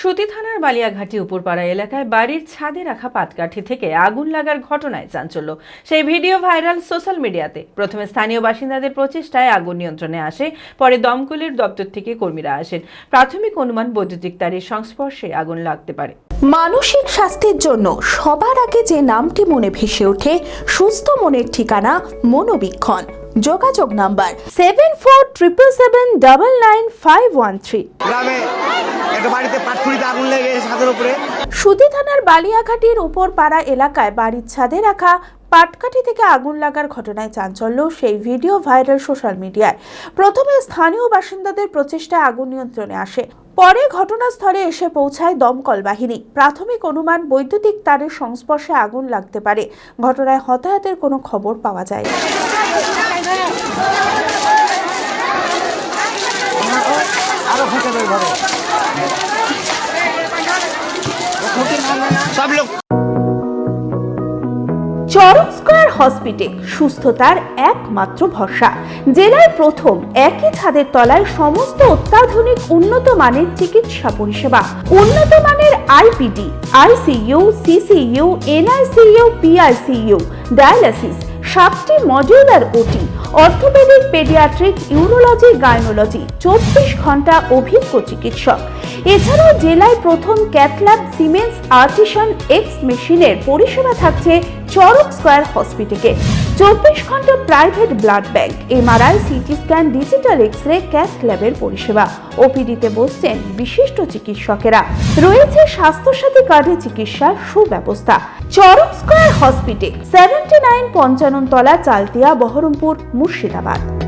সতী থানার বালিয়াঘাটি উপরপাড়া এলাকায় বাড়ির ছাদে রাখা পাতকাঠি থেকে আগুন লাগার ঘটনায় চাঞ্চল্য। সেই ভিডিও ভাইরাল সোশ্যাল মিডিয়াতে। প্রথমে স্থানীয় বাসিন্দাদের প্রচেষ্টায় আগুন নিয়ন্ত্রণে আসে পরে দমকলের দপ্তর থেকে কর্মীরা আসেন। প্রাথমিক অনুমান বৈদ্যুতিক তারের সংস্পর্শে আগুন লাগতে পারে। মানসিক স্বাস্থ্যের জন্য সবার আগে যে নামটি মনে ভেসে ওঠে সুস্থ মনের ঠিকানা মনোবীক্ষণ। যোগাযোগ number seven four triple seven double nine five one three গ্রামে একটা আগুন লেগে ছাদের উপরে। সুতি থানার বালিয়াঘাটির উপর পাড়া এলাকায় বাড়ির ছাদে রাখা পাটকাঠি থেকে আগুন লাগার ঘটনায় চাঞ্চল্য সেই ভিডিও ভাইরাল সোশ্যাল মিডিয়ায়। প্রথমে স্থানীয় বাসিন্দাদের প্রচেষ্টায় আগুন নিয়ন্ত্রণে আসে। পরে ঘটনাস্থলে এসে পৌঁছায় দমকল বাহিনী। প্রাথমিক অনুমান বৈদ্যুতিক তারের সংস্পর্শে আগুন লাগতে পারে। ঘটনায় হতাহতের কোনো খবর পাওয়া যায় আরও সব লোক চরক স্কয়ার হসপিটাল সুস্থতার একমাত্র ভরসা। জেলায় প্রথম একই ছাদের তলায় সমস্ত অত্যাধুনিক উন্নত মানের চিকিৎসা পরিষেবা। উন্নত মানের IPD, ICU, CCU, NICU, PICU, dialysis, সাতটি modular OT, orthopaedic paediatric, urology, gynaecology, চব্বিশ ঘণ্টা অভিজ্ঞ চিকিৎসক। এছাড়াও জেলায় প্রথম ক্যাথল্যাব সিমেন্স আর্টিসান এক্স মেশিনের পরিষেবা থাকছে চরক স্কয়ার হসপিটালে। চব্বিশ ঘণ্টা private blood bank, MRI, CT scan, digital X ray cath ল্যাবের পরিষেবা। ওপিডিতে বসছেন বিশিষ্ট চিকিৎসকেরা। রয়েছে স্বাস্থ্যসাথী কার্ডে চিকিৎসার সুব্যবস্থা। Charak square hospital, seventy nine Panchanan তলা চালতিয়া বহরমপুর মুর্শিদাবাদ।